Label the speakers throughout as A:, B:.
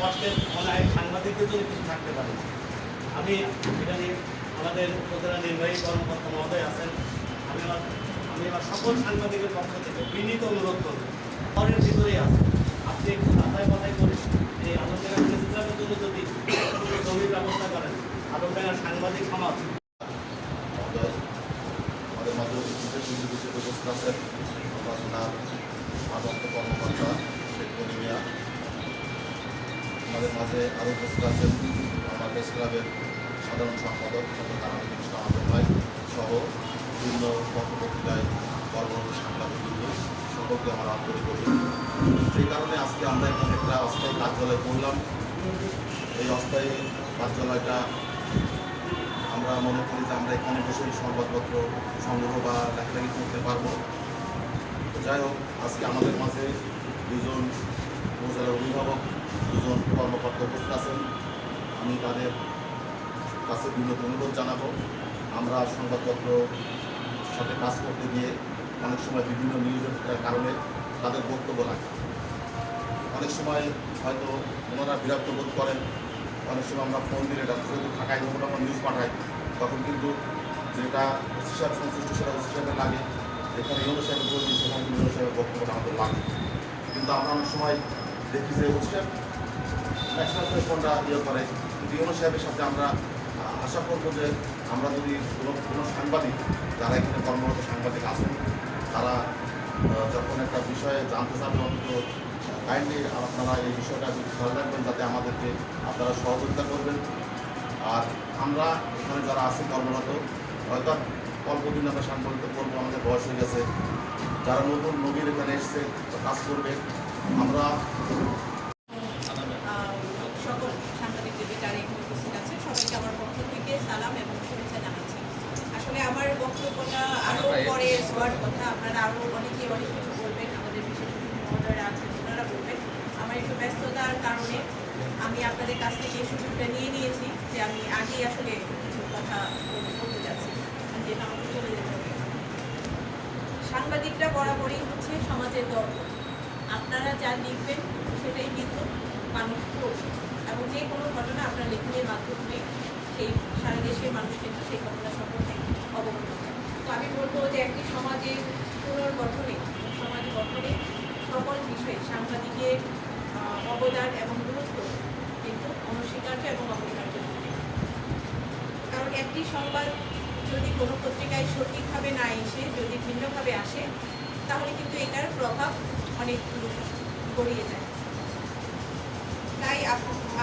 A: কষ্টের মনে সাংবাদিকদের জন্য কিছু থাকতে পারে। আমি এটা নিয়ে আমাদের উপজেলা নির্বাহী কর্মকর্তা মহোদয় আছেন। আমি আমার আমি আমার সকল সাংবাদিকের পক্ষ থেকে বিনীত অনুরোধ করব। ঘরের ভিতরেই আছে। আপনি একটু মাথায় মাথায় করে এই আলোচনা ইসলামের জন্য যদি জমির ব্যবস্থা করেন আলোচনার সাংবাদিক সমাজ
B: মাঝে আরও উপস্থিত আছেন আমার প্রেস ক্লাবের সাধারণ সম্পাদক তারানবিন ইসলাম ভাই সহ বিভিন্ন পত্রপত্রিকায় কর্মরত সাংবাদিকবৃন্দ, সকলকে আমার আন্তরিক সেই কারণে আজকে আমরা এখানে একটা অস্থায়ী কার্যালয় করলাম। এই অস্থায়ী কার্যালয়টা আমরা মনে করি যে আমরা এখানে বসেই সংবাদপত্র সংগ্রহ বা লেখালেখি করতে পারব। যাই হোক, আজকে আমাদের মাঝে দুজন উপজেলার অভিভাবক দুজন কর্মকর্তা উপস্থিত আছেন। আমি তাদের কাছে বিনোদ অনুরোধ জানাব। আমরা সংবাদপত্র সাথে কাজ করতে গিয়ে অনেক সময় বিভিন্ন নিউজের কারণে তাদের বক্তব্য লাগে অনেক সময় হয়তো ওনারা বিরক্ত বোধ করেন। অনেক সময় আমরা ফোন দিলে এটা যেহেতু যখন আমরা নিউজ পাঠাই, তখন কিন্তু যেটা ওসি সংশ্লিষ্ট সেটা সাহেবের লাগে। এখানে ইউনো সাহেব বলছি সেখানে ইউনো সাহেবের বক্তব্যটা আমাদের লাগে। কিন্তু আমরা অনেক সময় দেখি যে সাহেব ম্যাক্সিমাম ফোনটা ইয়ে করে। ইউনো সাহেবের সাথে আমরা আশা করব যে আমরা যদি কোনো সাংবাদিক, যারা এখানে কর্মরত সাংবাদিক আছেন, তারা যখন একটা বিষয়ে জানতে চাবে, অন্তত কাইন্ডলি আপনারা এই বিষয়টা যদি খেয়াল রাখবেন, যাতে আমাদেরকে আপনারা সহযোগিতা করবেন। আর আমরা এখানে যারা আছি কর্মরত, হয়তো অল্প দিন আমরা সাংবাদিক করব, আমাদের বয়স হয়ে গেছে। যারা নতুন নবীন এখানে এসছে কাজ করবে। আমরা
C: অনেকেই অনেক কিছু বলবেন, আমাদের বিশেষ বলবেন। আমার একটু ব্যস্ততার কারণে আমি আপনাদের কাছ থেকে সুযোগটা নিয়ে নিয়েছি যে আমি আগেই আসলে কিছু কথা বলতে যাচ্ছি। যেটা আমাকে চলে যেতে হবে সাংবাদিকরা বরাবরই হচ্ছে সমাজের দর্পণ আপনারা যা লিখবেন, সেটাই কিন্তু মানুষ পড়বে এবং যে কোনো ঘটনা আপনার লেখনের মাধ্যমে সেই সারা দেশের মানুষ কিন্তু সেই ঘটনা সম্পর্কে অবগত তো আমি বলব যে একটি সমাজের পুনর্গঠনে, সমাজ গঠনে সকল বিষয়ে সাংবাদিকের অবদান এবং গুরুত্ব কিন্তু অনস্বীকার্য এবং অপরিহার্য। কারণ একটি সংবাদ যদি কোনো পত্রিকায় সঠিকভাবে না এসে, যদি ভিন্নভাবে আসে, তাহলে কিন্তু এটার প্রভাব অনেক গড়িয়ে যায়। তাই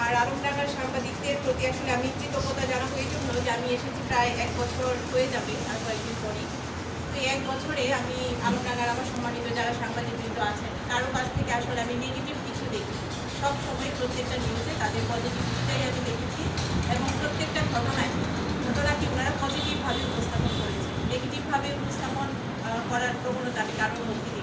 C: আর আলমডাঙ্গার সাংবাদিকদের প্রতি আসলে আমি কৃতজ্ঞতা জানাব এই জন্য যে আমি এসেছি প্রায় এক বছর হয়ে যাবে আর কয়েকদিন পরই। তো এক বছরে আমি আলমডাঙ্গার আমার সম্মানিত যারা সাংবাদিকবৃন্দ আছেন, কারও কাছ থেকে আসলে আমি নেগেটিভ কিছু দেখি। সব সময় প্রত্যেকটা নিউজে তাদের পজিটিভ দিকটাই আমি দেখেছি এবং প্রত্যেকটা ঘটনায় ঘটনাকে ওনারা পজিটিভভাবে উপস্থাপন করেছে নেগেটিভভাবে উপস্থাপন করার প্রবণতা আমি কারোর মধ্যে দেখি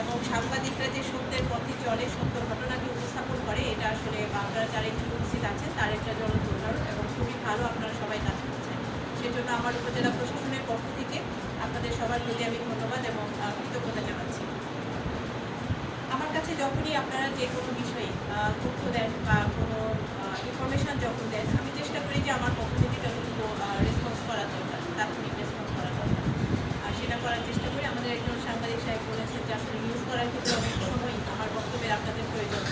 C: এবং সাংবাদিকরা যে সত্যের পথে চলে সত্য ঘটনাকে উপস্থাপন করে, এটা আসলে বাংলার যারা একটু উপস্থিত আছেন, তার একটা উদাহরণ এবং খুবই ভালো আপনারা সবাই কাজ করছেন। সেজন্য আমার উপজেলা প্রশাসনের পক্ষ থেকে আপনাদের সবার প্রতি আমি ধন্যবাদ এবং কৃতজ্ঞতা জানাচ্ছি। আমার কাছে যখনই আপনারা যে কোনো বিষয়ে তথ্য দেন বা কোনো ইনফরমেশান যখন দেন, আমি চেষ্টা করি যে আমার পক্ষ থেকে যতটুকু রেসপন্স করা দরকার, তাৎক্ষণিক রেসপন্স করা দরকার আর সেটা করার চেষ্টা করি আমাদের একজন সাংবাদিক সাহেব বলেছেন যে, আসলে নিউজ করার ক্ষেত্রে অনেক সময় আমার বক্তব্যের আপনাদের প্রয়োজন।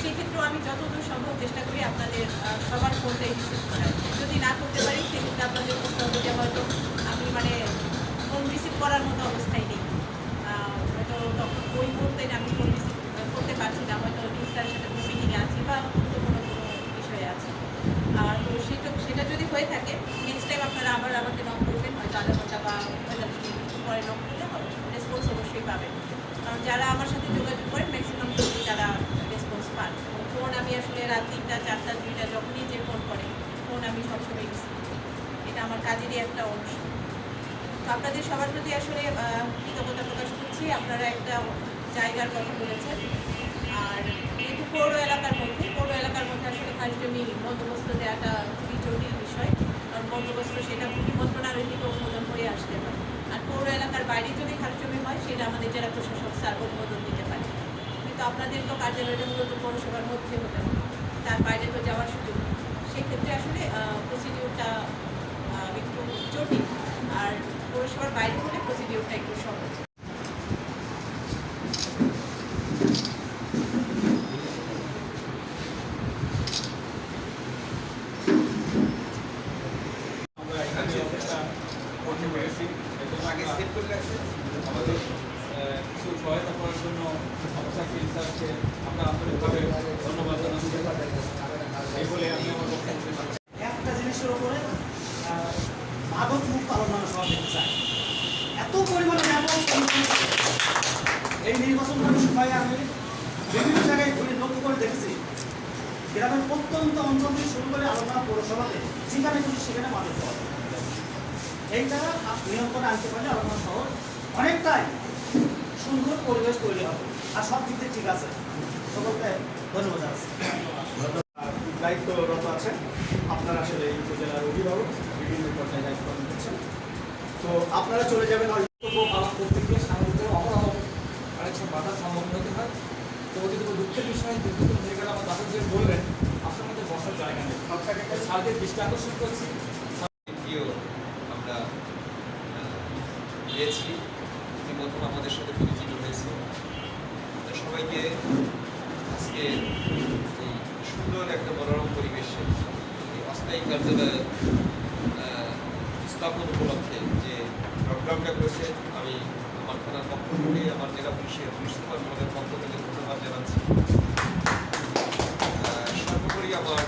C: সেক্ষেত্রেও আমি যতদূর সম্ভব চেষ্টা করি আপনাদের সবার ফোনটাই রিসিভ করার যদি না করতে পারি, সেক্ষেত্রে আপনাদের প্রস্তাব হয়তো আমি মানে ফোন রিসিভ করার মতো অবস্থায় নেই আহ, হয়তো তখন ওই মুহূর্তে আমি ফোন রিসিভ করতে পারছি না হয়তো নিউজটার সাথে কোনো মিটিংয়ে আছি বা অন্য কোনো কোনো বিষয়ে আছি আর তো সেটা সেটা যদি হয়ে থাকে নেক্সট টাইম আপনারা আবার আমাকে নক করবেন হয়তো আধা ঘণ্টা বা পঁয়তাল্লিশ মিনিট পরে নক করলে হবে রেসপন্স অবশ্যই পাবেন কারণ যারা আমার সাথে যোগাযোগ করেন ম্যাক্সিমাম ক্ষেত্রে তারা রেসপন্স পান ফোন আমি আসলে রাত তিনটা চারটা দুইটা যখনই যে ফোন করে ফোন আমি সবসময় রিসিভ করি এটা আমার কাজেরই একটা অংশ তো আপনাদের সবার প্রতি আসলে কৃতজ্ঞতা প্রকাশ করছি। আপনারা একটা জায়গার কথা বলেছেন। আর যেহেতু পৌর এলাকার মধ্যে, পৌর এলাকার মধ্যে আসলে জমি বন্দোবস্ত দেওয়াটা খুবই জটিল বিষয়। কারণ বন্দোবস্ত সেটা মন্ত্রণালয় থেকে অনুমোদন হয়ে আসতে হয় আর পৌর এলাকার বাইরে যদি জমি হয়, সেটা আমাদের জেলা প্রশাসক স্যার অনুমোদন দিতে পারে। কিন্তু আপনাদের তো কার্যালয়টা মূলত পৌরসভার মধ্যে হতে হবে। তার বাইরে তো যাওয়ার সুযোগ সেক্ষেত্রে আসলে প্রসিডিউরটা একটু জটিল। আর পৌরসভার বাইরে হলে প্রসিডিউরটা একটু সহজ।
D: কিছু সহায়তা করার জন্য স্যারকে আমরা আন্তরিকভাবে ধন্যবাদ জানাচ্ছি। এই বলে আমি আমার বক্তব্য
E: একটা জিনিসের উপরে মাদক মুক্ত আলোচনা সভা দেখতে চাই এত পরিমাণে এই নির্বাচন সময় আমি বিভিন্ন জায়গায় ঘুরে লক্ষ্য করে দেখেছি, গ্রামের প্রত্যন্ত অঞ্চল থেকে শুরু করে আলোচনা পৌরসভাতে যেখানে খুশি সেখানে মাদক পাওয়া। এইটা নিয়ন্ত্রণে আনতে পারলে আলোচনা শহর অনেকটাই সুন্দর পরিবেশ তৈরি হবে। আর সব দিক দিয়ে ঠিক আছে। সকলকে ধন্যবাদ জানাচ্ছি।
F: দায়িত্বরত আছেন আপনারা আসলে এই উপজেলার অভিভাবক। বিভিন্ন পর্যায়ে দায়িত্ব পালন করছেন তো আপনারা চলে যাবেন হয়তো
G: কর্তব্য পালন গিয়ে সাধারণত হতে হয়। তো অতীত দুঃখের বিষয় দুঃখিত হয়ে গেলে বললেন, আপনার মধ্যে বসার জায়গা নেই। সাথে দৃষ্টি আকর্ষণ করছি।
H: আমরা পেয়েছি। ইতিমধ্যে আমাদের সাথে পরিচিত হয়েছে। সবাইকে আজকে এই সুন্দর একটা মনোরম পরিবেশে অস্থায়ী কার্যালয় স্থাপন উপলক্ষে যে প্রোগ্রামটা করেছে, আমি আমার থানার পক্ষ থেকে, আমার জেলা পুলিশের পুলিশ সুপার মহলের পক্ষ থেকে ধন্যবাদ জানাচ্ছি। সর্বোপরি আমার,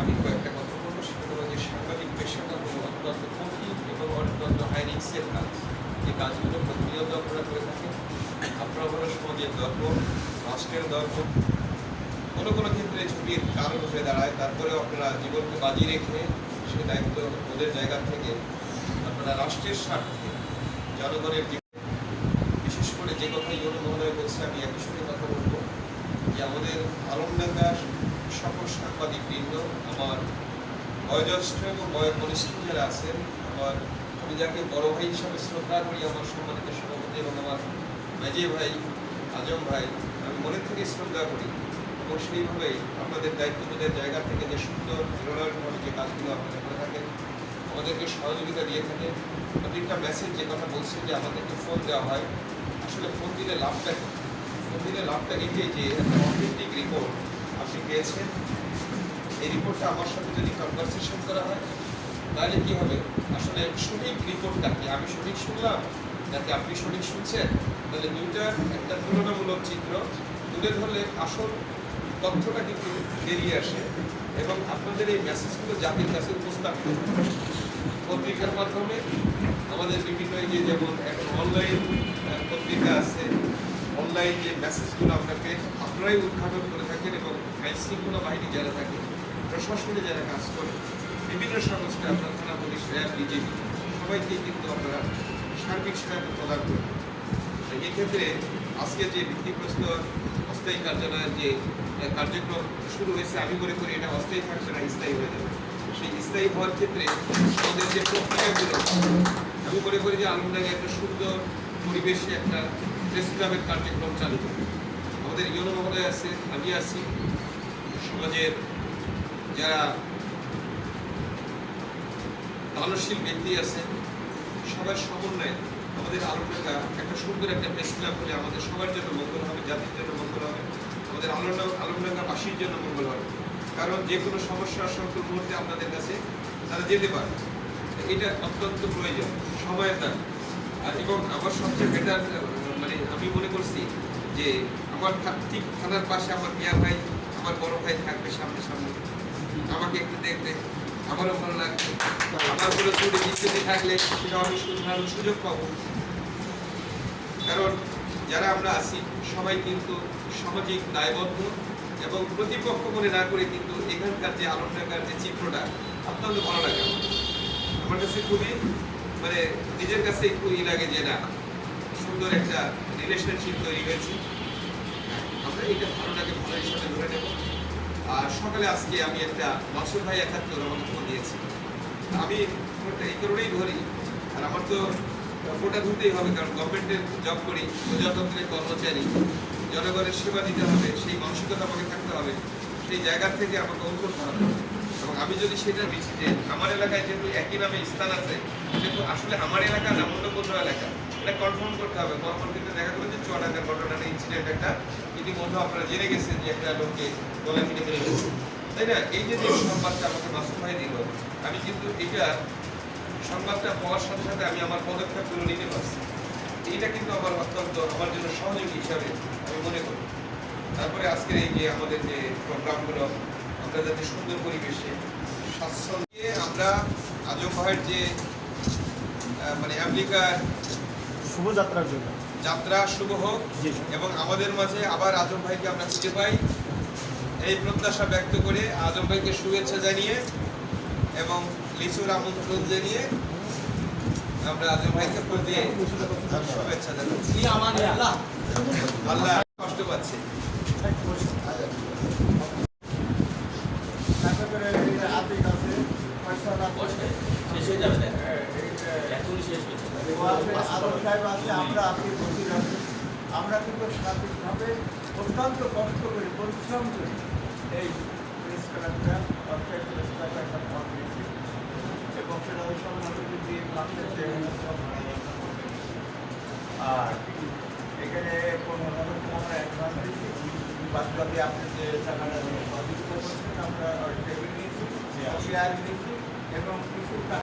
H: আমি কয়েকটা কথা বলব, সেটা হলো যে সাংবাদিক পেশাটা হলো অত্যন্ত কঠিন এবং অত্যন্ত হাই রিক্সের কাজ। এই কাজগুলো প্রতিনিয়ত আপনারা করে থাকেন আপনারা হলো সমাজের দর্পণ রাষ্ট্রের দর্প কোনো কোনো ক্ষেত্রে ছবির কারণ হয়ে দাঁড়ায়, তারপরেও আপনারা জীবনকে বাজি রেখে সে দায়িত্ব ওদের জায়গা থেকে, আপনারা রাষ্ট্রের স্বার্থে জনগণের জীবন বিশেষ করে যে কথা ইউনো মহোদয় বলছে, আমি একই সঙ্গে কথা বলব যে আমাদের আলমডাঙ্গার সকল সাংবাদিক বৃন্দ আমার বয়োজ্যেষ্ঠ এবং বয়োকনিষ্ঠ যারা আছেন, আমার আমি যাকে বড় ভাই হিসাবে শ্রদ্ধা করি, আমার সম্মানিত সভাপতি এবং আমার মেজে ভাই, আজম ভাই, আমি মনের থেকে শ্রদ্ধা করি। এবং সেইভাবেই আপনাদের দায়িত্ববোধের জায়গা থেকে যে সুন্দর নিরলসভাবে যে কাজগুলো আপনারা করে থাকেন, আমাদেরকে সহযোগিতা দিয়ে থাকেন। প্রত্যেকটা মেসেজ যে কথা বলছে যে আমাদেরকে ফোন দেওয়া হয়, আসলে ফোন দিলে লাভটা কি? ফোন দিলে লাভটা এটাই যে একটা অথেন্টিক রিপোর্ট আপনি পেয়েছেন। এই রিপোর্টটা আমার সাথে যদি কনভারসেশন করা হয়, তাহলে কি হবে? আসলে সঠিক রিপোর্টটা কি? আমি সঠিক শুনলাম? নাকি আপনি সঠিক শুনছেন? তাহলে দুইটার একটা তুলনামূলক চিত্র। তুলে ধরলে আসল তথ্যটা কিন্তু বেরিয়ে আসে এবং আপনাদের এই মেসেজগুলো জাতির কাছে উপস্থাপিত। পত্রিকার মাধ্যমে আমাদের বিভিন্ন যে যেমন এখন অনলাইন পত্রিকা আছে অনলাইন যে মেসেজগুলো আপনাকে, আপনারাই উদ্ঘাটন করে থাকেন এবং আইন শৃঙ্খলা বাহিনী যারা থাকে, প্রশাসনে যারা কাজ করে, বিভিন্ন সংস্থা, আপনার থানা পুলিশ, র্যাব, বিজেপি, সবাইকে কিন্তু আপনারা সার্বিক সহায়তা প্রদান করেন এক্ষেত্রে আজকে যে ভিত্তিগ্রস্ত অস্থায়ী কার্যালয়ের যে কার্যক্রম শুরু হয়েছে, আমি মনে করি এটা অস্থায়ী থাকছে না, স্থায়ী হয়ে যাবে। সেই স্থায়ী হওয়ার ক্ষেত্রে আমাদের যে প্রক্রিয়াগুলো, আমি মনে করি যে আলমডাঙ্গে একটা সুন্দর পরিবেশে একটা প্রেস ক্লাবের কার্যক্রম চালু করবে। আমাদের ইউনো মহোদয় আছে, আমি আছি। সমাজের যারা দানশীল ব্যক্তি আছে, সবার সমন্বয়ে আমাদের আলোচনা একটা সুন্দর একটা প্রেস ক্লাব হলে আমাদের সবার জন্য মঙ্গল হবে জাতির জন্য আমাদের আলোচনা আলমডাঙ্গাবাসীর জন্য মঙ্গল হবে কারণ যে কোনো সমস্যা সংকট মুহূর্তে আপনাদের কাছে তারা যেতে পারে। এটা অত্যন্ত প্রয়োজন, সময়ের দাম আর এবং আমার সবচেয়ে বেটার মানে আমি মনে করছি যে আমার ঠিক থানার পাশে আমার মিয়া ভাই, আমার বড় ভাই থাকবে সামনে সামনে আমাকে একটু দেখবে, আমারও ভালো লাগবে। আমার কোনো চুরি থাকলে সেটা আমি সুযোগ পাবো। কারণ যারা আমরা আছি সবাই কিন্তু সামাজিক দায়বদ্ধ এবং প্রতিপক্ষ মনে না করে কিন্তু এখানকার যে আলমডাঙ্গার যে চিত্রটা অত্যন্ত ভালো লাগে আমার কাছে খুবই মানে নিজের কাছে একটু ই লাগে যে না সুন্দর একটা রিলেশনশিপ তৈরি হয়েছে। হ্যাঁ, আমরা এটা ভালোটাকে ভালো হিসাবে ধরে নেব। আর সকালে আজকে আমি একটা মাসুর ভাই একাত্তর আমাকে ফোন দিয়েছি। আমি এই কারণেই ধরি আর আমার তো ফোনটা ধরতেই হবে, কারণ গভর্নমেন্টের জব করি, প্রজাতন্ত্রের কর্মচারী, জনগণের সেবা দিতে হবে, সেই মানসিকতা আমাকে থাকতে হবে, সেই জায়গা থেকে আমাকে অঙ্কুর ধরাতে হবে। এবং আমি যদি সেটা বেশি যে আমার এলাকায় যেহেতু একই নামে স্থান আছে, সেহেতু আসলে আমার এলাকা না অন্য কোনো এলাকা, এটা কনফার্ম করতে হবে। পরবর্তীতে দেখা গেলো যে চুয়াডাঙ্গার ঘটনাটা ইনসিডেন্ট একটা ইতিমধ্যে আপনারা জেনে গেছেন যে একটা লোককে গলা কিনে ফেলে তাই না? এই যে যে সংবাদটা আমাকে মাসুম ভাই দিল, আমি কিন্তু এটা সংবাদটা পাওয়ার সাথে সাথে আমি আমার পদক্ষেপগুলো নিতে পারছি। এইটা কিন্তু আমার অত্যন্ত আমার জন্য সহযোগী হিসাবে আমি মনে করি। তারপরে আজকের এই যে আমাদের যে প্রোগ্রামগুলো আমরা যাতে সুন্দর পরিবেশে স্বাচ্ছন্দ্যে আমরা আজম ভাইয়ের যে মানে আমেরিকার
F: শুভযাত্রার জন্য।
H: যাত্রা শুভ হোক। এবং আমাদের মাঝে আবার আজম ভাইকে আমরা খুঁজে পাই। এই প্রত্যাশা ব্যক্ত করে আজম ভাইকে শুভেচ্ছা জানিয়ে এবং লিচুর আমন্ত্রণ জানিয়ে আমরা আজম ভাইকে ফুল দিয়ে শুভেচ্ছা জানাচ্ছি।
E: আল্লাহ।
H: আল্লাহ কষ্ট পাচ্ছে।
I: আমরা আপনি বসে আছি। আমরা কিন্তু স্বাভাবিকভাবে অত্যন্ত কষ্ট করি পরিশ্রম করি এই প্রেস ক্লাবটা অর্থাৎ প্রেস একটা আর এখানে আমরা অ্যাডভান্স দিয়েছি বাদ বাকি আপনি যে টাকাটা আমরা টেবিল নিয়েছি চেয়ার নিয়েছি এবং কিছু